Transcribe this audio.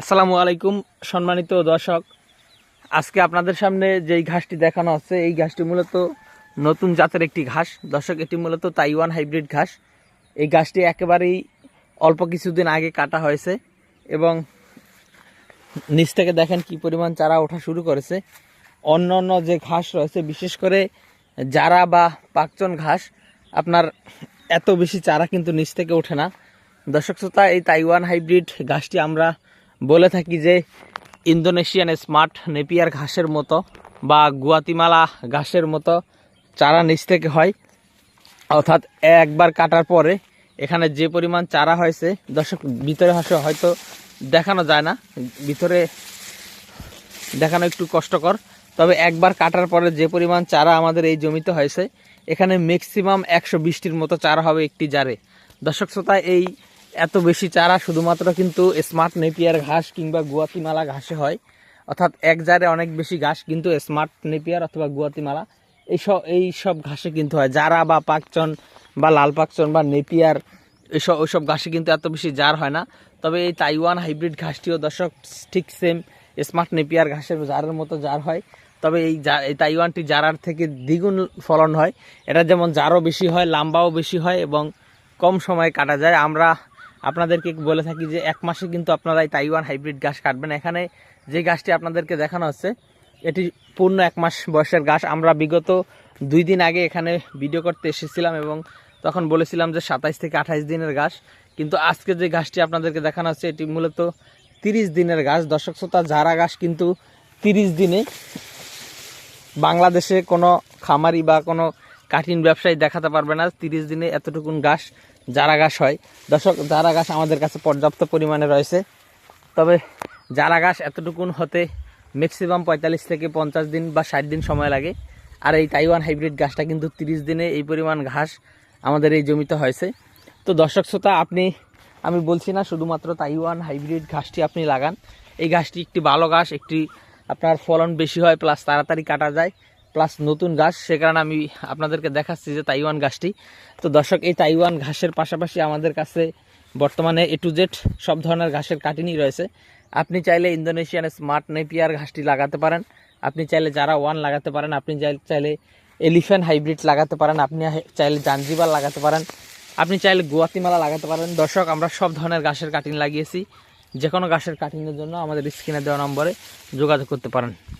আসসালামু আলাইকুম, সম্মানিত দর্শক। আজকে আপনাদের সামনে যেই ঘাসটি দেখানো হচ্ছে, এই ঘাসটি মূলত নতুন জাতের একটি ঘাস। দর্শক, এটি মূলত তাইওয়ান হাইব্রিড ঘাস। এই ঘাসটি একেবারেই অল্প কিছুদিন আগে কাটা হয়েছে এবং নিচ থেকে দেখেন কি পরিমাণ চারা ওঠা শুরু করেছে। অন্য অন্য যে ঘাস রয়েছে, বিশেষ করে যারা বা পাকচন ঘাস, আপনার এত বেশি চারা কিন্তু নিচ থেকে ওঠে না। দর্শক, শ্রোতা, এই তাইওয়ান হাইব্রিড ঘাসটি আমরা বলে থাকি যে ইন্দোনেশিয়ান স্মার্ট নেপিয়ার ঘাসের মতো বা গুয়াতিমালা ঘাসের মতো চারা নিচ থেকে হয়। অর্থাৎ একবার কাটার পরে এখানে যে পরিমাণ চারা হয়েছে, দর্শক, ভিতরে হাসে হয়তো দেখানো যায় না। ভিতরে দেখানো একটু কষ্টকর। তবে একবার কাটার পরে যে পরিমাণ চারা আমাদের এই জমিতে হয়েছে, এখানে ম্যাক্সিমাম একশো বিশটির মতো চারা হবে একটি জারে। দর্শক, শ্রোতা, এই এত বেশি চারা শুধুমাত্র কিন্তু স্মার্ট নেপিয়ার ঘাস কিংবা গুয়াতিমালা ঘাসে হয়। অর্থাৎ এক জারে অনেক বেশি ঘাস কিন্তু স্মার্ট নেপিয়ার অথবা গুয়াতিমালা এইসব এই সব ঘাসে কিন্তু হয়। জারা বা পাকচন বা লাল পাকচন বা নেপিয়ার এসব ওইসব ঘাসে কিন্তু এত বেশি জার হয় না। তবে এই তাইওয়ান হাইব্রিড ঘাসটিও দর্শক, ঠিক সেম স্মার্ট নেপিয়ার ঘাসের জারের মতো জার হয়। তবে এই এই তাইওয়ানটি জারার থেকে দ্বিগুণ ফলন হয়। এটা যেমন জারও বেশি হয়, লাম্বাও বেশি হয় এবং কম সময়ে কাটা যায়। আমরা আপনাদেরকে বলে থাকি যে এক মাসে কিন্তু আপনারা এই তাইওয়ান হাইব্রিড গাছ কাটবেন। এখানে যে গাছটি আপনাদেরকে দেখানো হচ্ছে, এটি পূর্ণ এক মাস বয়সের গাছ আমরা বিগত দুই দিন আগে এখানে ভিডিও করতে এসেছিলাম এবং তখন বলেছিলাম যে সাতাইশ থেকে আঠাইশ দিনের গাছ কিন্তু আজকে যে গাছটি আপনাদেরকে দেখানো হচ্ছে, এটি মূলত তিরিশ দিনের গাছ দর্শক শ্রোতা, যারা গাছ কিন্তু তিরিশ দিনে বাংলাদেশে কোনো খামারি বা কোনো কাঠিন ব্যবসায়ী দেখাতে পারবে না, তিরিশ দিনে এতটুকুন গাছ জারা গাছ হয়। দর্শক জারা গাছ আমাদের কাছে পর্যাপ্ত পরিমাণে রয়েছে। তবে জারা গাছ এতটুকুন হতে ম্যাক্সিমাম পঁয়তাল্লিশ থেকে পঞ্চাশ দিন বা ষাট দিন সময় লাগে। আর এই তাইওয়ান হাইব্রিড গাছটা কিন্তু তিরিশ দিনে এই পরিমাণ ঘাস আমাদের এই জমিতে হয়েছে। তো দর্শক শ্রোতা, আপনি, আমি বলছি না শুধুমাত্র তাইওয়ান হাইব্রিড ঘাসটি আপনি লাগান। এই ঘাসটি একটি ভালো ঘাস, একটি আপনার ফলন বেশি হয় প্লাস তাড়াতাড়ি কাটা যায়। প্লাস নতুন গাছ, সে কারণে আমি আপনাদেরকে দেখাচ্ছি যে তাইওয়ান গাছটি। তো দর্শক, এই তাইওয়ান ঘাসের পাশাপাশি আমাদের কাছে বর্তমানে এ টু জেড সব ধরনের ঘাসের কাটিনি রয়েছে। আপনি চাইলে ইন্দোনেশিয়ান স্মার্ট নেপিয়ার ঘাসটি লাগাতে পারেন। আপনি চাইলে যারা ওয়ান লাগাতে পারেন, আপনি চাইলে এলিফ্যান্ট হাইব্রিড লাগাতে পারেন, আপনি চাইলে জাঞ্জিবার লাগাতে পারেন। আপনি চাইলে গুয়াতিমালা লাগাতে পারেন। দর্শক, আমরা সব ধরনের ঘাসের কাটিং লাগিয়েছি। যে কোনো ঘাসের কাটিংয়ের জন্য আমাদের স্ক্রিনে দেওয়া নম্বরে যোগাযোগ করতে পারেন।